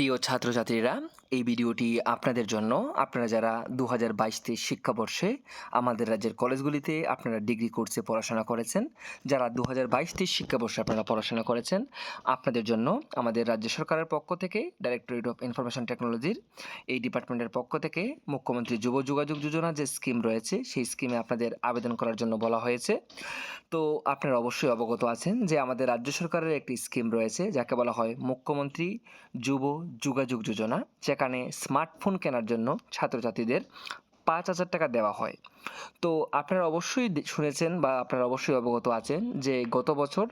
প্রিয় ছাত্রছাত্রীরা, এই ভিডিওটি আপনাদের জন্য। আপনারা যারা দু হাজার বাইশ তেইশ শিক্ষাবর্ষে আমাদের রাজ্যের কলেজগুলিতে আপনারা ডিগ্রি কোর্সে পড়াশোনা করেছেন, যারা দু হাজার বাইশ তেইশ শিক্ষাবর্ষে আপনারা পড়াশোনা করেছেন, আপনাদের জন্য আমাদের রাজ্য সরকারের পক্ষ থেকে ডাইরেক্টরেট অফ ইনফরমেশন টেকনোলজির এই ডিপার্টমেন্টের পক্ষ থেকে মুখ্যমন্ত্রী যুব যোগাযোগ যোজনা যে স্কিম রয়েছে, সেই স্কিমে আপনাদের আবেদন করার জন্য বলা হয়েছে। তো আপনারা অবশ্যই অবগত আছেন যে আমাদের রাজ্য সরকারের একটি স্কিম রয়েছে, যাকে বলা হয় মুখ্যমন্ত্রী যুব যোগাযোগ যোজনা, যেখানে স্মার্টফোন কেনার জন্য ছাত্রছাত্রীদের পাঁচ হাজার টাকা দেওয়া হয়। তো আপনারা অবশ্যই শুনেছেন বা আপনারা অবশ্যই অবগত আছেন যে গত বছর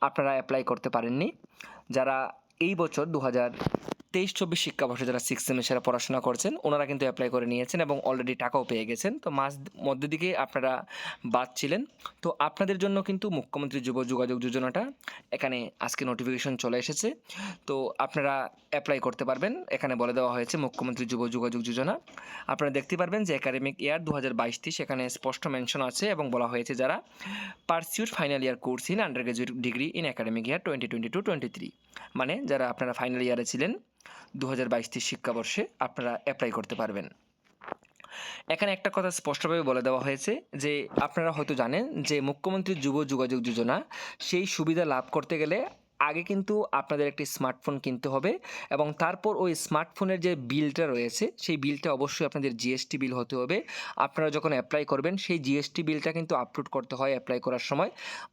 আপনারা অ্যাপ্লাই করতে পারেননি। যারা এই বছর দু হাজার তেইশ চব্বিশ শিক্ষাবর্ষে যারা সিক্স সেমিস্টারে পড়াশোনা করছেন, ওনারা কিন্তু অ্যাপ্লাই করে নিয়েছেন এবং অলরেডি টাকাও পেয়ে গেছেন। তো মাস মধ্যে দিকে আপনারা বাদ ছিলেন। তো আপনাদের জন্য কিন্তু মুখ্যমন্ত্রী যুব যোগাযোগ যোজনাটা এখানে আজকে নোটিফিকেশন চলে এসেছে। তো আপনারা অ্যাপ্লাই করতে পারবেন। এখানে বলে দেওয়া হয়েছে মুখ্যমন্ত্রী যুব যোগাযোগ যোজনা। আপনারা দেখতে পারবেন যে একাডেমিক ইয়ার দু হাজার বাইশ এখানে স্পষ্ট মেনশন আছে এবং বলা হয়েছে যারা pursuit final year course in undergraduate degree in academic year twenty twenty two twenty three মানে যারা আপনারা ফাইনাল ইয়ারে ছিলেন দু হাজার বাইশ তেইশ শিক্ষাবর্ষে আপনারা অ্যাপ্লাই করতে পারবেন। এখানে একটা কথা স্পষ্টভাবে বলে দেওয়া হয়েছে যে, আপনারা হয়তো জানেন যে মুখ্যমন্ত্রী যুব যোগাযোগ যোজনা সেই সুবিধা লাভ করতে গেলে আগে কিন্তু আপনাদের একটি স্মার্টফোন কিনতে হবে এবং তারপর ওই স্মার্টফোনের যে বিলটা রয়েছে, সেই বিলটা অবশ্যই আপনাদের জিএসটি বিল হতে হবে। আপনারা যখন অ্যাপ্লাই করবেন, সেই জিএসটি বিলটা কিন্তু আপলোড করতে হয় অ্যাপ্লাই করার সময়।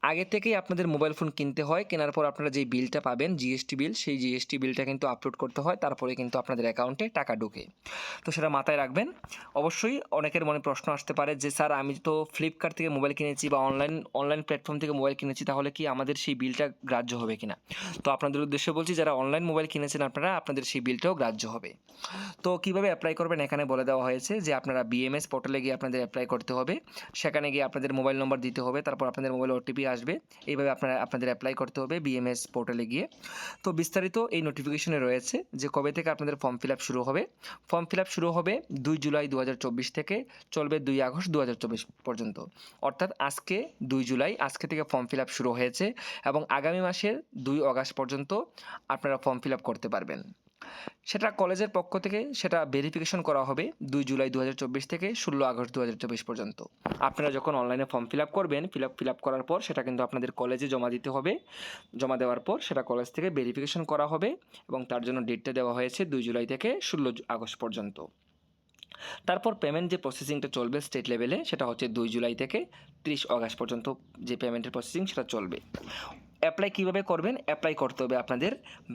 আগে থেকেই আপনাদের মোবাইল ফোন কিনতে হয়, কেনার পর আপনারা যেই বিলটা পাবেন জিএসটি বিল সেই জিএসটি বিলটা কিন্তু আপলোড করতে হয়, তারপরে কিন্তু আপনাদের অ্যাকাউন্টে টাকা ঢোকে। তো সেটা মাথায় রাখবেন। অবশ্যই অনেকের মনে প্রশ্ন আসতে পারে যে, স্যার, আমি তো ফ্লিপকার্ট থেকে মোবাইল কিনেছি বা অনলাইন অনলাইন প্ল্যাটফর্ম থেকে মোবাইল কিনেছি, তাহলে কি আমাদের সেই বিলটা গ্রাহ্য হবে কিনা? তো আপনাদের উদ্দেশ্যে বলছি, যারা অনলাইন মোবাইল কিনেছেন আপনারা, আপনাদের সেই বিলটাও গ্রাহ্য হবে। তো কীভাবে অ্যাপ্লাই করবেন এখানে বলে দেওয়া হয়েছে যে, আপনারা বিএমএস পোর্টালে গিয়ে আপনাদের অ্যাপ্লাই করতে হবে। সেখানে গিয়ে আপনাদের মোবাইল নম্বর দিতে হবে, তারপর আপনাদের মোবাইলে ওটিপি আসবে। এইভাবে আপনারা, আপনাদের অ্যাপ্লাই করতে হবে বিএমএস পোর্টালে গিয়ে। তো বিস্তারিত এই নোটিফিকেশনে রয়েছে যে, কবে থেকে আপনাদের ফর্ম ফিল আপ শুরু হবে। ফর্ম ফিল আপ শুরু হবে দুই জুলাই দু হাজার চব্বিশ থেকে, চলবে দুই আগস্ট দু হাজার চব্বিশ পর্যন্ত। অর্থাৎ আজকে দুই জুলাই, আজকে থেকে ফর্ম ফিল আপ শুরু হয়েছে এবং আগামী মাসের দুই অগাস্ট পর্যন্ত আপনারা ফর্ম ফিল আপ করতে পারবেন। সেটা কলেজের পক্ষ থেকে সেটা ভেরিফিকেশন করা হবে দুই জুলাই দু হাজার চব্বিশ থেকে ষোলো আগস্ট দু হাজার চব্বিশ পর্যন্ত। আপনারা যখন অনলাইনে ফর্ম ফিল আপ করবেন ফিল আপ ফিল আপ করার পর সেটা কিন্তু আপনাদের কলেজে জমা দিতে হবে। জমা দেওয়ার পর সেটা কলেজ থেকে ভেরিফিকেশন করা হবে এবং তার জন্য ডেটটা দেওয়া হয়েছে দুই জুলাই থেকে ষোলো আগস্ট পর্যন্ত। তারপর পেমেন্ট যে প্রসেসিংটা চলবে স্টেট লেভেলে সেটা হচ্ছে দুই জুলাই থেকে ত্রিশ অগাস্ট পর্যন্ত যে পেমেন্টের প্রসেসিং সেটা চলবে। অ্যাপ্লাই কীভাবে করবেন? অ্যাপ্লাই করতে হবে আপনাদের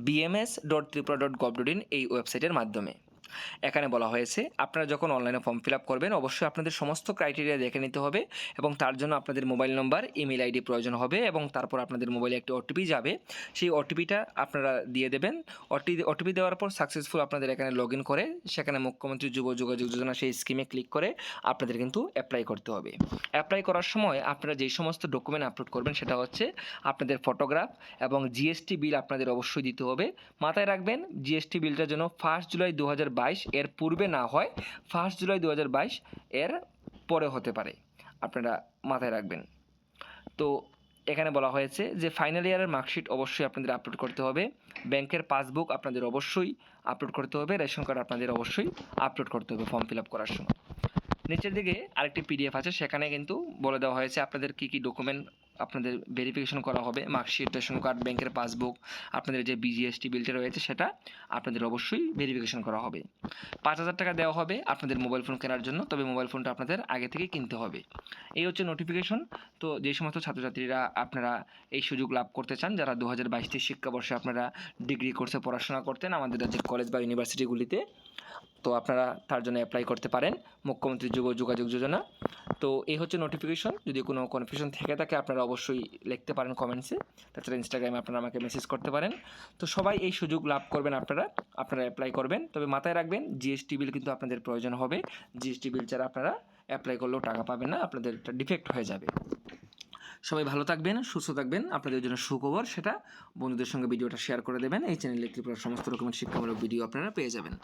BMS dot Tripura dot gov dot in এই ওয়েবসাইটের মাধ্যমে। এখানে বলা হয়েছে, আপনারা যখন অনলাইনে ফর্ম ফিল আপ করবেন, অবশ্যই আপনাদের সমস্ত ক্রাইটেরিয়া দেখে নিতে হবে এবং তার জন্য আপনাদের মোবাইল নম্বর ইমেল আইডি প্রয়োজন হবে এবং তারপর আপনাদের মোবাইলে একটি ওটিপি যাবে। সেই ওটিপিটা আপনারা দিয়ে দেবেন। ওটি ওটিপি দেওয়ার পর সাকসেসফুল আপনাদের এখানে লগ ইন করে, সেখানে মুখ্যমন্ত্রী যুব যোগাযোগ যোজনা সেই স্কিমে ক্লিক করে আপনাদের কিন্তু অ্যাপ্লাই করতে হবে। অ্যাপ্লাই করার সময় আপনারা যেই সমস্ত ডকুমেন্ট আপলোড করবেন সেটা হচ্ছে আপনাদের ফটোগ্রাফ এবং জিএসটি বিল আপনাদের অবশ্যই দিতে হবে। মাথায় রাখবেন জিএসটি বিলটা যেন ফার্স্ট জুলাই দু এর পূর্বে না হয় ফার্স্ট জুলাই দু হাজার বাইশ এর পরে হতে পারে। আপনারা মাথায় রাখবেন। তো এখানে বলা হয়েছে যে ফাইনাল ইয়ারের মার্কশিট অবশ্যই আপনাদের আপলোড করতে হবে। ব্যাংকের পাসবুক আপনাদের অবশ্যই আপলোড করতে হবে। রেশন কার্ড আপনাদের অবশ্যই আপলোড করতে হবে ফর্ম ফিল আপ করার সময়। নিচের দিকে আরেকটি পিডিএফ আছে, সেখানে কিন্তু বলে দেওয়া হয়েছে আপনাদের কী কী ডকুমেন্ট আপনাদের ভেরিফিকেশন করা হবে মার্কশিট রেশন কার্ড ব্যাংকের পাসবুক আপনাদের যে বিজিএসটি বিলটা রয়েছে সেটা আপনাদের অবশ্যই ভেরিফিকেশন করা হবে। পাঁচ হাজার টাকা দেওয়া হবে আপনাদের মোবাইল ফোন কেনার জন্য, তবে মোবাইল ফোনটা আপনাদের আগে থেকে কিনতে হবে। এই হচ্ছে নোটিফিকেশন তো যে সমস্ত ছাত্রছাত্রীরা আপনারা এই সুযোগ লাভ করতে চান, যারা দু হাজার বাইশ শিক্ষাবর্ষে আপনারা ডিগ্রি কোর্সে পড়াশোনা করতেন, আমাদের রাজ্যের কলেজ বা ইউনিভার্সিটিগুলিতে তো আপনারা তার জন্য অ্যাপ্লাই করতে পারেন, মুখ্যমন্ত্রী যুব যোগাযোগ যোজনা। তো এই হচ্ছে নোটিফিকেশন যদি কোনো কনফিউশন থেকে থাকে আপনারা অবশ্যই লিখতে পারেন কমেন্টসে তাছাড়া ইনস্টাগ্রামে আপনারা আমাকে মেসেজ করতে পারেন। তো সবাই এই সুযোগ লাভ করবেন আপনারা আপনারা অ্যাপ্লাই করবেন। তবে মাথায় রাখবেন জিএসটি বিল কিন্তু আপনাদের প্রয়োজন হবে। জিএসটি বিল ছাড়া আপনারা অ্যাপ্লাই করলেও টাকা পাবেন না, আপনাদের একটা ডিফেক্ট হয়ে যাবে। সবাই ভালো থাকবেন, সুস্থ থাকবেন। আপনাদের জন্য সুখবর সেটা। বন্ধুদের সঙ্গে ভিডিওটা শেয়ার করে দেবেন। এই চ্যানেলে ত্রিপুরার সমস্ত রকমের শিক্ষামূলক ভিডিও আপনারা পেয়ে যাবেন।